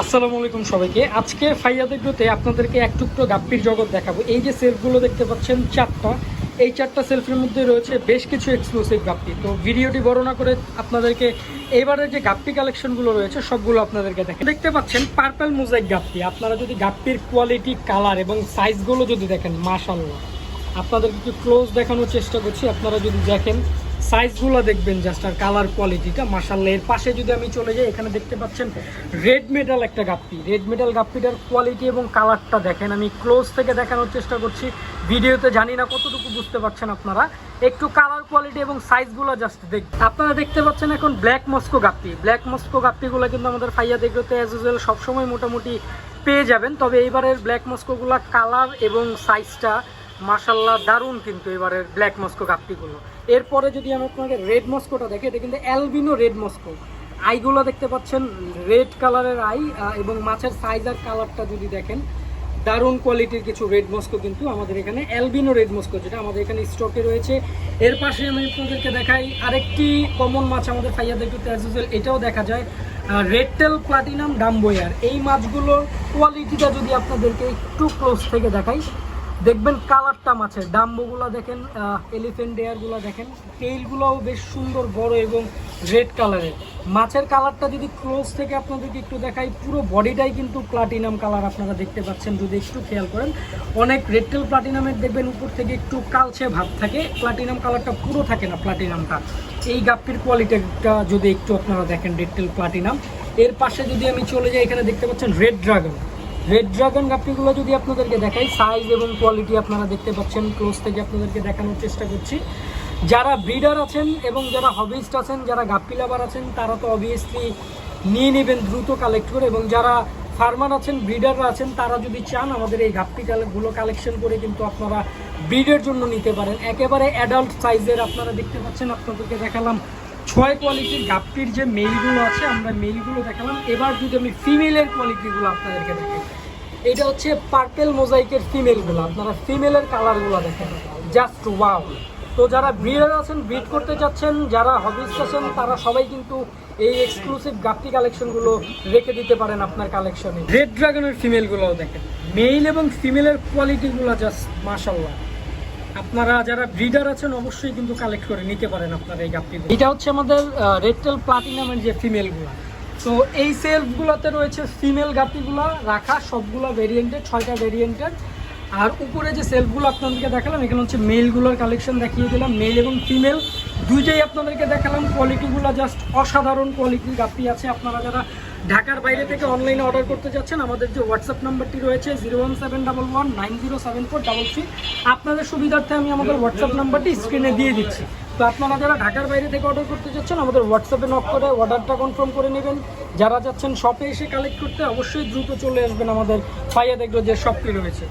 আসসালামু আলাইকুম সবাইকে। আজকে ফাইয়াদের গ্রোতে আপনাদেরকে এক টুকরো গাপ্পির জগৎ দেখাবো। এই যে সেলফগুলো দেখতে পাচ্ছেন, চারটা। এই চারটা সেলফের মধ্যে রয়েছে বেশ কিছু এক্সক্লুসিভ গাপ্পি। তো ভিডিওটি বর্ণনা করে আপনাদেরকে এবারে যে গাপ্পি কালেকশনগুলো রয়েছে, সবগুলো আপনাদেরকে দেখেন দেখতে পাচ্ছেন পার্পেল মোজাইক গাপ্পি। আপনারা যদি গাপ্পির কোয়ালিটি কালার এবং সাইজগুলো যদি দেখেন মাশাল্লাহ আপনাদেরকে একটু ক্লোজ দেখানোর চেষ্টা করছি। আপনারা যদি দেখেন সাইজগুলো দেখবেন জাস্ট আর কালার কোয়ালিটিটা মাসাল্লাহ এর পাশে যদি আমি চলে যাই, এখানে দেখতে পাচ্ছেন রেড মেটাল একটা গাপ্পি। রেড মেটাল গাপ্পিটার কোয়ালিটি এবং কালারটা দেখেন। আমি ক্লোজ থেকে দেখানোর চেষ্টা করছি। ভিডিওতে জানি না কতটুকু বুঝতে পারছেন আপনারা। একটু কালার কোয়ালিটি এবং সাইজগুলো জাস্ট দেখ আপনারা দেখতে পাচ্ছেন এখন black Moscow guppy. Black Moscow গাপ্পিগুলো কিন্তু আমাদের ফাইয়া দেখতে অ্যাজ ইউজুয়াল সবসময় মোটামুটি পেয়ে যাবেন। তবে এইবারের ব্ল্যাক মস্কোগুলো কালার এবং সাইজটা মার্শাল্লাহ দারুণ কিন্তু এবারের ব্ল্যাক মস্কো কাপটিগুলো। এরপরে যদি আমি আপনাকে রেড মস্কোটা দেখি, এটা কিন্তু অ্যালবিনো রেড মস্কো। আইগুলো দেখতে পাচ্ছেন রেড কালারের আই এবং মাছের সাইজ আর কালারটা যদি দেখেন, দারুণ কোয়ালিটির কিছু রেড মস্কো কিন্তু আমাদের এখানে অ্যালবিনো রেড মস্কো, যেটা আমাদের এখানে স্টকে রয়েছে। এর পাশে আমি আপনাদেরকে দেখাই আরেকটি কমন মাছ আমাদের ফাইয়াদের একটু এটাও দেখা যায়। রেড টেল প্লাটিনাম ডাম্বোয়ার এই মাছগুলোর কোয়ালিটিটা যদি আপনাদেরকে একটু ক্লোজ থেকে দেখাই দেখবেন কালারটা মাছের ডাম্বোগুলো দেখেন এলিফেন্ট ডেয়ারগুলো দেখেন। টেইলগুলোও বেশ সুন্দর, বড় এবং রেড কালারের মাছের কালারটা যদি ক্লোজ থেকে আপনাদেরকে একটু দেখাই, পুরো বডিটাই কিন্তু প্লাটিনাম কালার আপনারা দেখতে পাচ্ছেন। যদি একটু খেয়াল করেন, অনেক রেডটেল প্লাটিনামের দেখবেন, উপর থেকে একটু কালচে ভাব থাকে। প্লাটিনাম কালারটা পুরো থাকে না প্লাটিনামটা এই গাপ্পির কোয়ালিটিটা যদি একটু আপনারা দেখেন রেডটেল প্লাটিনাম এর পাশে যদি আমি চলে যাই, এখানে দেখতে পাচ্ছেন রেড ড্রাগন রেড ড্রাগন গাপ্পিগুলো যদি আপনাদেরকে দেখাই সাইজ এবং কোয়ালিটি আপনারা দেখতে পাচ্ছেন ক্লোজ থেকে আপনাদেরকে দেখানোর চেষ্টা করছি। যারা ব্রিডার আছেন এবং যারা হবিস্ট আছেন, যারা গাপ্পি লাভার আছেন, তারা তো অবভিয়াসলি নিয়ে নেবেন দ্রুত কালেক্ট করে এবং যারা ফার্মার আছেন ব্রিডাররা আছেন, তারা যদি চান আমাদের এই গাপ্পি গুলো কালেকশন করে কিন্তু আপনারা ব্রিডের জন্য নিতে পারেন। একেবারে অ্যাডাল্ট সাইজের আপনারা দেখতে পাচ্ছেন, আপনাদেরকে দেখালাম ছয় কোয়ালিটির গাপ্পির যে মেলগুলো আছে, আমরা মেলগুলো দেখালাম। এবার যদি আমি ফিমেলের কোয়ালিটিগুলো আপনাদেরকে দেখাই। এটা হচ্ছে পার্পেল মোজাইকের ফিমেলগুলো আপনারা ফিমেলের কালারগুলো দেখেন। জাস্ট ওয়াও তো যারা ব্রিডার আছেন ব্রিড করতে চাচ্ছেন যারা হবিস্ট আছেন তারা সবাই কিন্তু এই এক্সক্লুসিভ গাপ্পি কালেকশনগুলো রেখে দিতে পারেন আপনার কালেকশনে রেড ড্রাগনের ফিমেলগুলোও দেখেন। মেল এবং ফিমেলের কোয়ালিটিগুলো জাস্ট মাশাল্লাহ আপনারা যারা ব্রিডার আছেন অবশ্যই কিন্তু কালেক্ট করে নিতে পারেন আপনারা এই গাপ্পিগুলো এটা হচ্ছে আমাদের রেডটেল প্লাটিনামের যে ফিমেলগুলো তো এই সেলফগুলোতে রয়েছে ফিমেল গাপ্পিগুলো রাখা সবগুলো ভেরিয়েন্টের ছয়টা ভেরিয়েন্টের আর উপরে যে সেলফগুলো আপনাদেরকে দেখালাম, এখানে হচ্ছে মেলগুলোর কালেকশন দেখিয়ে দিলাম মেল এবং ফিমেল দুইটাই আপনাদেরকে দেখালাম কোয়ালিটিগুলো জাস্ট অসাধারণ কোয়ালিটির গাপ্পি আছে। আপনারা যারা ঢাকার বাইরে থেকে অনলাইনে অর্ডার করতে যাচ্ছেন, আমাদের যে হোয়াটসঅ্যাপ নাম্বারটি রয়েছে zero one seven double one nine zero seven four double three আপনাদের সুবিধার্থে আমি আমাদের হোয়াটসঅ্যাপ নাম্বারটি স্ক্রিনে দিয়ে দিচ্ছি। তো আপনারা যারা ঢাকার বাইরে থেকে অর্ডার করতে যাচ্ছেন, আমাদের হোয়াটসঅ্যাপে নক করে অর্ডারটা কনফার্ম করে নেবেন। যারা যাচ্ছেন শপে এসে কালেক্ট করতে, অবশ্যই দ্রুত চলে আসবেন আমাদের ফাইয়া দেখল যে শপটি রয়েছে।